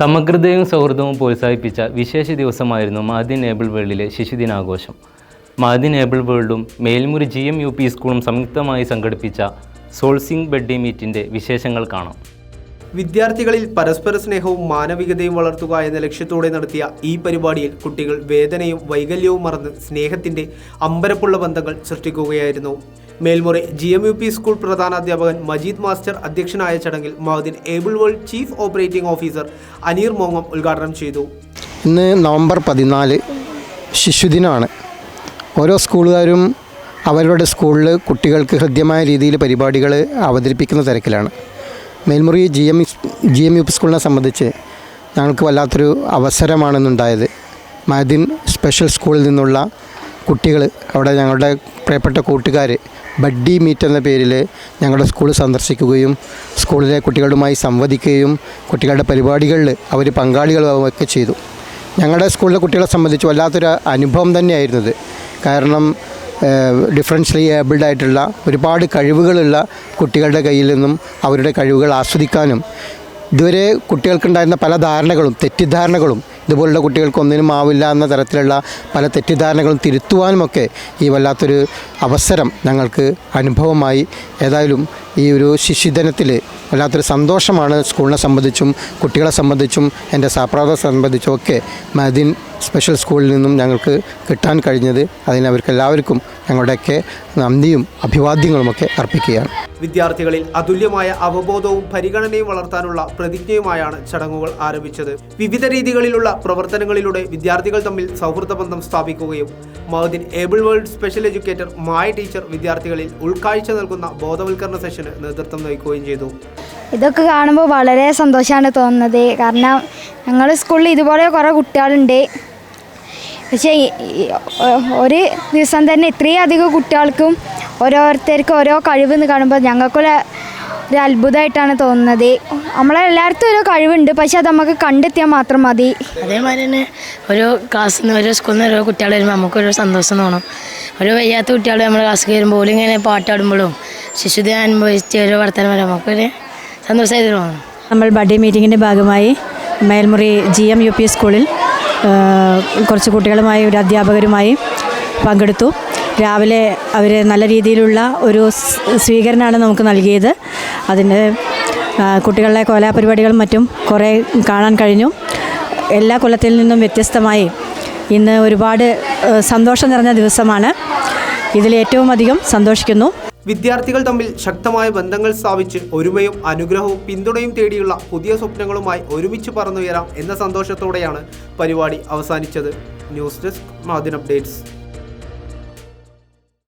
സമഗ്രതയും സൗഹൃദവും പ്രോത്സാഹിപ്പിച്ച വിശേഷ ദിവസമായിരുന്നു മാദിൻ ഏബിൾ വേൾഡിലെ ശിശുദിനാഘോഷം. Madin able വേൾഡും Melmuri G M U P സ്കൂളും സംയുക്തമായി സംഘടിപ്പിച്ച സോൾസിംഗ് ബെഡ്ഡി മീറ്റിന്റെ വിശേഷങ്ങൾ കാണാം. വിദ്യാർത്ഥികളിൽ പരസ്പര സ്നേഹവും മാനവികതയും വളർത്തുക എന്ന ലക്ഷ്യത്തോടെ നടത്തിയ ഈ പരിപാടിയിൽ കുട്ടികൾ വേദനയും വൈകല്യവും മറന്ന് സ്നേഹത്തിന്റെ അമ്പരപ്പുള്ള ബന്ധങ്ങൾ സൃഷ്ടിക്കുകയായിരുന്നു. Melmuri G M U P school പ്രധാനാധ്യാപകൻ Majeed master അധ്യക്ഷനായ ചടങ്ങിൽ Mahadin able world chief operating officer Aneer മോങ്ങം ഉദ്ഘാടനം ചെയ്തു. ഇന്ന് നവംബർ പതിനാല് ശിശുദിനമാണ് ഓരോ സ്കൂളുകാരും അവരുടെ സ്കൂളിൽ കുട്ടികൾക്ക് ഹൃദ്യമായ രീതിയിൽ പരിപാടികൾ അവതരിപ്പിക്കുന്ന തിരക്കിലാണ്. Melmuri G M G M U P സ്കൂളിനെ സംബന്ധിച്ച് ഞങ്ങൾക്ക് വല്ലാത്തൊരു അവസരമാണെന്നുണ്ടായത് മഹദിൻ സ്പെഷ്യൽ സ്കൂളിൽ നിന്നുള്ള കുട്ടികൾ അവിടെ ഞങ്ങളുടെ പ്രിയപ്പെട്ട കൂട്ടുകാർ ബഡ്ഡി മീറ്റ് എന്ന പേരിൽ ഞങ്ങളുടെ സ്കൂൾ സന്ദർശിക്കുകയും സ്കൂളിലെ കുട്ടികളുമായി സംവദിക്കുകയും കുട്ടികളുടെ പരിപാടികളിൽ അവർ പങ്കാളികളാവുകയൊക്കെ ചെയ്തു. ഞങ്ങളുടെ സ്കൂളിലെ കുട്ടികളെ സംബന്ധിച്ച് വല്ലാത്തൊരു അനുഭവം തന്നെയായിരുന്നത്. കാരണം ഡിഫറൻഷ്യലി ഏബിൾഡ് ആയിട്ടുള്ള ഒരുപാട് കഴിവുകളുള്ള കുട്ടികളുടെ കയ്യിൽ നിന്നും അവരുടെ കഴിവുകൾ ആസ്വദിക്കാനും ഇതുവരെ കുട്ടികൾക്കുണ്ടായിരുന്ന പല ധാരണകളും തെറ്റിദ്ധാരണകളും ഇതുപോലുള്ള കുട്ടികൾക്ക് ഒന്നിനും ആവില്ല എന്ന തരത്തിലുള്ള പല തെറ്റിദ്ധാരണകളും തിരുത്തുവാനുമൊക്കെ ഈ വല്ലാത്തൊരു അവസരം ഞങ്ങൾക്ക് അനുഭവമായി. ഏതായാലും ഈ ഒരു ശിശുദിനത്തിൽ വല്ലാത്തൊരു സന്തോഷമാണ് സ്കൂളിനെ സംബന്ധിച്ചും കുട്ടികളെ സംബന്ധിച്ചും എന്റെ സഹപ്രവർത്തകരെ സംബന്ധിച്ചും ഒക്കെ മദിൻ സ്പെഷ്യൽ സ്കൂളിൽ നിന്നും ഞങ്ങൾക്ക് കിട്ടാൻ കഴിഞ്ഞത്. അതിന് അവർക്കെല്ലാവർക്കും ഞങ്ങളുടെയൊക്കെ നന്ദിയും അഭിവാദ്യങ്ങളുമൊക്കെ അർപ്പിക്കുകയാണ്. വിദ്യാർത്ഥികളിൽ അതുല്യമായ അവബോധവും പരിഗണനയും വളർത്താനുള്ള പ്രതിജ്ഞയുമായാണ് ചടങ്ങുകൾ ആരംഭിച്ചത്. വിവിധ രീതികളിലുള്ള പ്രവർത്തനങ്ങളിലൂടെ വിദ്യാർത്ഥികൾ തമ്മിൽ സൗഹൃദ ബന്ധം സ്ഥാപിക്കുകയും Mahadin able world special educator Maya teacher വിദ്യാർത്ഥികളിൽ ഉൾക്കാഴ്ച നൽകുന്ന ബോധവൽക്കരണ സെഷന് നേതൃത്വം നയിക്കുകയും ചെയ്തു. ഇതൊക്കെ കാണുമ്പോൾ വളരെ സന്തോഷമാണ് തോന്നുന്നത്. കാരണം ഞങ്ങൾ സ്കൂളിൽ ഇതുപോലെ കുറേ കുട്ടികളുണ്ട്. പക്ഷേ ഒരു ദിവസം തന്നെ ഇത്രയും അധികം കുട്ടികൾക്കും ഓരോരുത്തർക്കും ഓരോ കഴിവ് എന്ന് കാണുമ്പോൾ ഞങ്ങൾക്കൊരു ഒരു അത്ഭുതമായിട്ടാണ് തോന്നുന്നത്. നമ്മളെല്ലായിടത്തും ഓരോ കഴിവുണ്ട്. പക്ഷെ അത് നമുക്ക് കണ്ടെത്തിയാൽ മാത്രം മതി. അതേമാതിരി തന്നെ ഓരോ ക്ലാസ്സിൽ നിന്ന് ഓരോ സ്കൂളിൽ നിന്ന് ഓരോ കുട്ടികൾ വരുമ്പോൾ നമുക്കൊരു സന്തോഷം തോന്നും. ഓരോ വയ്യാത്ത കുട്ടികൾ നമ്മുടെ ക്ലാസ്സിൽ വരുമ്പോൾ ഓലും ഇങ്ങനെ പാട്ടാടുമ്പോഴും ശിശുദിനം അനുഭവിച്ച് ഓരോ വർത്തമാനം വരെ നമുക്കൊരു സന്തോഷമായിട്ട് തോന്നും. നമ്മൾ ബർത്ത്ഡേ മീറ്റിങ്ങിന്റെ ഭാഗമായി Melmuri G M U P സ്കൂളിൽ കുറച്ച് കുട്ടികളുമായി ഒരു അധ്യാപകരുമായി പങ്കെടുത്തു. രാവിലെ അവർ നല്ല രീതിയിലുള്ള ഒരു സ്വീകരണമാണ് നമുക്ക് നൽകിയത്. അതിന്റെ കുട്ടികളുടെ കോലാപരിപാടികളും മറ്റും കുറേ കാണാൻ കഴിഞ്ഞു. എല്ലാ കൊല്ലത്തിൽ നിന്നും വ്യത്യസ്തമായി ഇന്ന് ഒരുപാട് സന്തോഷം നിറഞ്ഞ ദിവസമാണ്. ഇതിൽ ഏറ്റവും അധികം സന്തോഷിക്കുന്നു. വിദ്യാർത്ഥികൾ തമ്മിൽ ശക്തമായ ബന്ധങ്ങൾ സ്ഥാപിച്ച് ഒരുമയും അനുഗ്രഹവും പിന്തുണയും തേടിയുള്ള പുതിയ സ്വപ്നങ്ങളുമായി ഒരുമിച്ച് പറന്നുയരാം എന്ന സന്തോഷത്തോടെയാണ് പരിപാടി അവസാനിച്ചത്. ന്യൂസ് ഡെസ്ക് മാധ്യമ അപ്ഡേറ്റ്സ്.